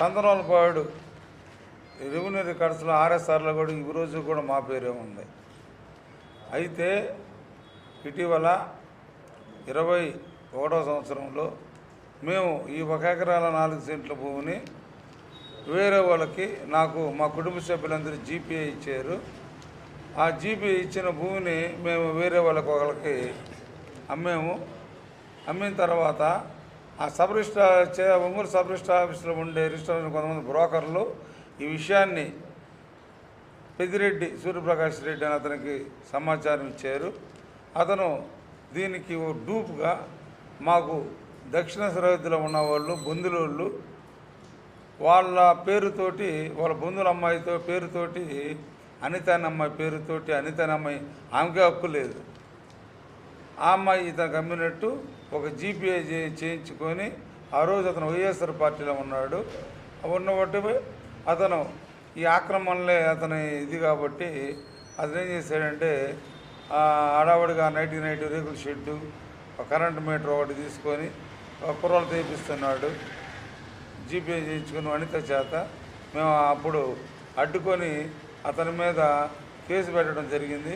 చందనోలపాడు revenue రికార్డ్స్లో ఆర్ఎస్ఆర్లో కూడా ఈ రోజు కూడా మా పేరే ఉంది. అయితే ఇటీవల ఇరవై ఒకటో సంవత్సరంలో మేము ఈ ఒక ఎకరాల నాలుగు సెంట్ల భూమిని వేరే వాళ్ళకి నాకు మా కుటుంబ సభ్యులందరూ జీపీఏ ఇచ్చారు. ఆ జీపీఏ ఇచ్చిన భూమిని మేము వేరే వాళ్ళకి ఒకరికి అమ్మాము. అమ్మిన తర్వాత ఆ sub registrar Ongole sub registrar ఆఫీస్లో ఉండే రిజిస్ట్రార్ కొంతమంది బ్రోకర్లు ఈ విషయాన్ని పెద్దిరెడ్డి సూర్యప్రకాష్ రెడ్డి అని అతనికి సమాచారం ఇచ్చారు. అతను దీనికి ఓ డూప్గా మాకు దక్షిణ సరిహద్దులో ఉన్న వాళ్ళు బొందులోళ్ళు వాళ్ళ పేరుతోటి వాళ్ళ బంధువుల అమ్మాయితో పేరుతోటి అనితానమ్మాయి అమ్మాయి పేరుతోటి అనితానమ్మాయి ఆమెకే హక్కు లేదు. ఆ అమ్మాయి ఇతనికి అమ్మినట్టు ఒక జీపీఏ చేయించుకొని ఆ రోజు అతను వైఎస్ఆర్ పార్టీలో ఉన్నాడు. ఉన్నబట్టి అతను ఈ ఆక్రమణలే అతని ఇది కాబట్టి అతను ఏం చేశాడంటే ఆ, నైట్ నైట్ రేకుల షెడ్డు ఒక కరెంట్ మీటర్ ఒకటి తీసుకొని ఒక కుర్రలు తెప్పిస్తున్నాడు. జీపీఏ చేయించుకుని అనిత చేత మేము అప్పుడు అడ్డుకొని అతని మీద కేసు పెట్టడం జరిగింది.